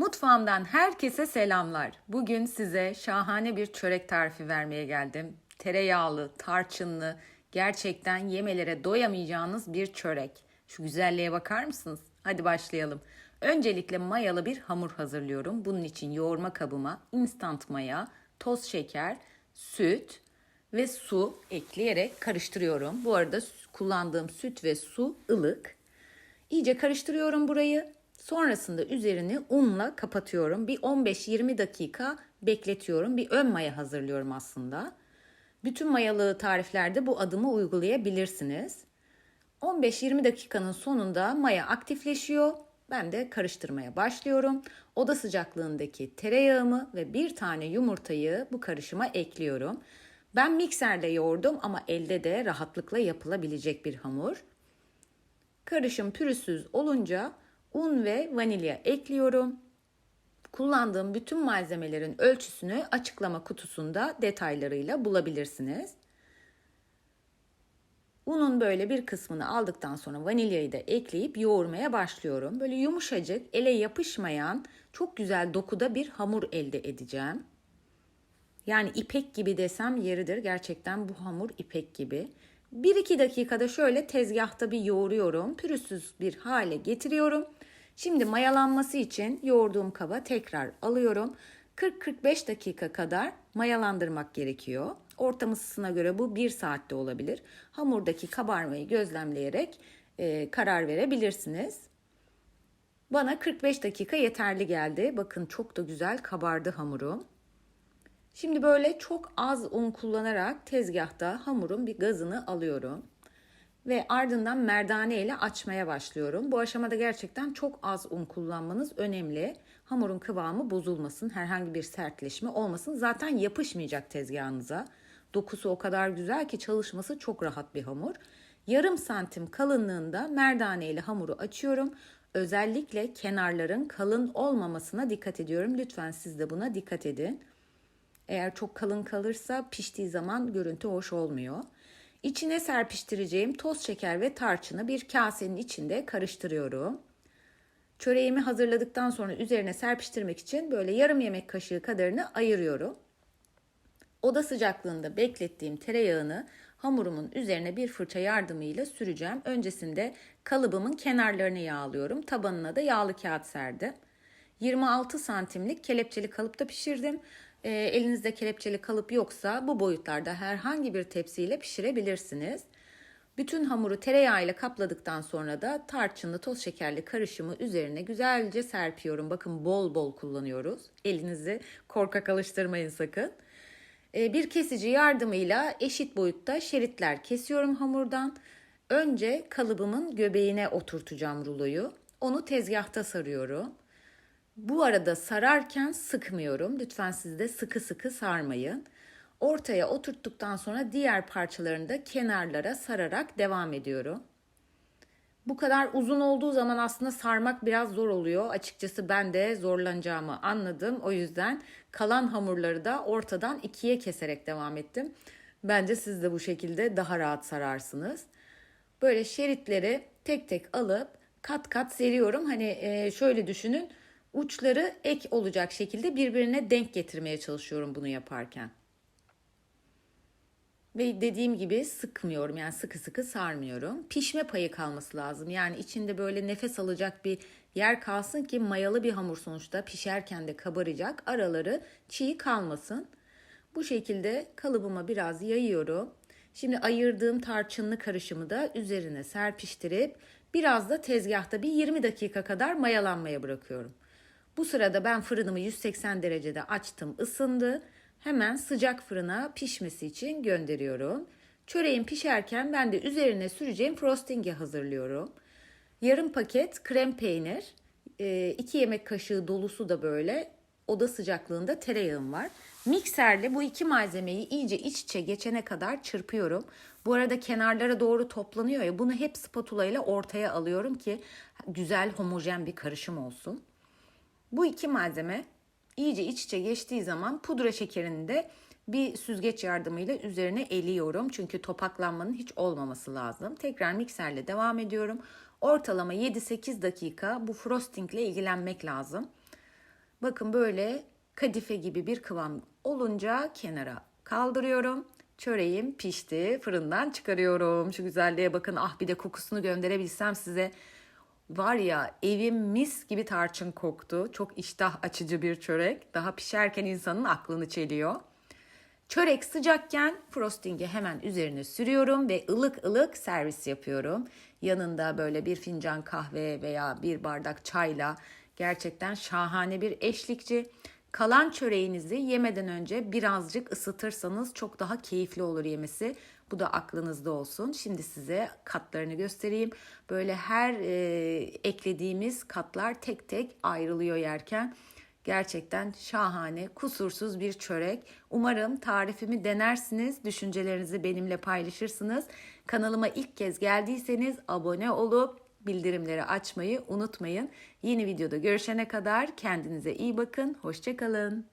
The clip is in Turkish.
Mutfağımdan herkese selamlar. Bugün size şahane bir çörek tarifi vermeye geldim. Tereyağlı, tarçınlı, gerçekten yemelere doyamayacağınız bir çörek. Şu güzelliğe bakar mısınız? Hadi başlayalım. Öncelikle mayalı bir hamur hazırlıyorum. Bunun için yoğurma kabıma instant maya, toz şeker, süt ve su ekleyerek karıştırıyorum. Bu arada kullandığım süt ve su ılık. İyice karıştırıyorum burayı. Sonrasında üzerini unla kapatıyorum. Bir 15-20 dakika bekletiyorum. Bir ön maya hazırlıyorum aslında. Bütün mayalı tariflerde bu adımı uygulayabilirsiniz. 15-20 dakikanın sonunda maya aktifleşiyor. Ben de karıştırmaya başlıyorum. Oda sıcaklığındaki tereyağımı ve bir tane yumurtayı bu karışıma ekliyorum. Ben mikserle yoğurdum ama elde de rahatlıkla yapılabilecek bir hamur. Karışım pürüzsüz olunca un ve vanilya ekliyorum. Kullandığım bütün malzemelerin ölçüsünü açıklama kutusunda detaylarıyla bulabilirsiniz. Unun böyle bir kısmını aldıktan sonra vanilyayı da ekleyip yoğurmaya başlıyorum. Böyle yumuşacık, ele yapışmayan, çok güzel dokuda bir hamur elde edeceğim. Yani ipek gibi desem yeridir. Gerçekten bu hamur ipek gibi. 1-2 dakikada şöyle tezgahta bir yoğuruyorum. Pürüzsüz bir hale getiriyorum. Şimdi mayalanması için yoğurduğum kaba tekrar alıyorum. 40-45 dakika kadar mayalandırmak gerekiyor. Ortam ısısına göre bu 1 saatte olabilir. Hamurdaki kabarmayı gözlemleyerek e, karar verebilirsiniz. Bana 45 dakika yeterli geldi. Bakın çok da güzel kabardı hamurum. Şimdi böyle çok az un kullanarak tezgahta hamurun bir gazını alıyorum. Ve ardından merdane ile açmaya başlıyorum. Bu aşamada gerçekten çok az un kullanmanız önemli. Hamurun kıvamı bozulmasın, herhangi bir sertleşme olmasın. Zaten yapışmayacak tezgahınıza. Dokusu o kadar güzel ki çalışması çok rahat bir hamur. Yarım santim kalınlığında merdane ile hamuru açıyorum. Özellikle kenarların kalın olmamasına dikkat ediyorum. Lütfen siz de buna dikkat edin. Eğer çok kalın kalırsa piştiği zaman görüntü hoş olmuyor. İçine serpiştireceğim toz şeker ve tarçını bir kasenin içinde karıştırıyorum. Çöreğimi hazırladıktan sonra üzerine serpiştirmek için böyle yarım yemek kaşığı kadarını ayırıyorum. Oda sıcaklığında beklettiğim tereyağını hamurumun üzerine bir fırça yardımıyla süreceğim. Öncesinde kalıbımın kenarlarını yağlıyorum. Tabanına da yağlı kağıt serdim. 26 santimlik kelepçeli kalıpta pişirdim. E, elinizde kelepçeli kalıp yoksa bu boyutlarda herhangi bir tepsiyle pişirebilirsiniz. Bütün hamuru tereyağı ile kapladıktan sonra da tarçınlı toz şekerli karışımı üzerine güzelce serpiyorum. Bakın bol bol kullanıyoruz. Elinizi korkak alıştırmayın sakın. E, bir kesici yardımıyla eşit boyutta şeritler kesiyorum hamurdan. Önce kalıbımın göbeğine oturtacağım ruloyu. Onu tezgahta sarıyorum. Bu arada sararken sıkmıyorum. Lütfen siz de sıkı sıkı sarmayın. Ortaya oturttuktan sonra diğer parçalarını da kenarlara sararak devam ediyorum. Bu kadar uzun olduğu zaman aslında sarmak biraz zor oluyor. Açıkçası ben de zorlanacağımı anladım. O yüzden kalan hamurları da ortadan ikiye keserek devam ettim. Bence siz de bu şekilde daha rahat sararsınız. Böyle şeritleri tek tek alıp kat kat seriyorum. Hani şöyle düşünün uçları ek olacak şekilde birbirine denk getirmeye çalışıyorum bunu yaparken. Ve dediğim gibi sıkmıyorum yani sıkı sıkı sarmıyorum. Pişme payı kalması lazım. Yani içinde böyle nefes alacak bir yer kalsın ki mayalı bir hamur sonuçta pişerken de kabaracak. Araları çiğ kalmasın. Bu şekilde kalıbıma biraz yayıyorum. Şimdi ayırdığım tarçınlı karışımı da üzerine serpiştirip biraz da tezgahta bir 20 dakika kadar mayalanmaya bırakıyorum. Bu sırada ben fırınımı 180 derecede açtım, ısındı. Hemen sıcak fırına pişmesi için gönderiyorum. Çöreğim pişerken ben de üzerine süreceğim frosting'i hazırlıyorum. Yarım paket krem peynir, 2 yemek kaşığı dolusu da böyle oda sıcaklığında tereyağım var. Mikserle bu iki malzemeyi iyice iç içe geçene kadar çırpıyorum. Bu arada kenarlara doğru toplanıyor ya bunu hep spatula ile ortaya alıyorum ki güzel homojen bir karışım olsun. Bu iki malzeme iyice iç içe geçtiği zaman pudra şekerini de bir süzgeç yardımıyla üzerine eliyorum. Çünkü topaklanmanın hiç olmaması lazım. Tekrar mikserle devam ediyorum. Ortalama 7-8 dakika bu frosting ile ilgilenmek lazım. Bakın böyle kadife gibi bir kıvam olunca kenara kaldırıyorum. Çöreğim pişti. Fırından çıkarıyorum. Şu güzelliğe bakın. Ah bir de kokusunu gönderebilsem size. Var ya evim mis gibi tarçın koktu. Çok iştah açıcı bir çörek. Daha pişerken insanın aklını çeliyor. Çörek sıcakken frosting'i hemen üzerine sürüyorum ve ılık ılık servis yapıyorum. Yanında böyle bir fincan kahve veya bir bardak çayla gerçekten şahane bir eşlikçi. Kalan çöreğinizi yemeden önce birazcık ısıtırsanız çok daha keyifli olur yemesi. Bu da aklınızda olsun. Şimdi size katlarını göstereyim. Böyle her e, eklediğimiz katlar tek tek ayrılıyor yerken. Gerçekten şahane, kusursuz bir çörek. Umarım tarifimi denersiniz, düşüncelerinizi benimle paylaşırsınız. Kanalıma ilk kez geldiyseniz abone olup bildirimleri açmayı unutmayın. Yeni videoda görüşene kadar kendinize iyi bakın, hoşçakalın.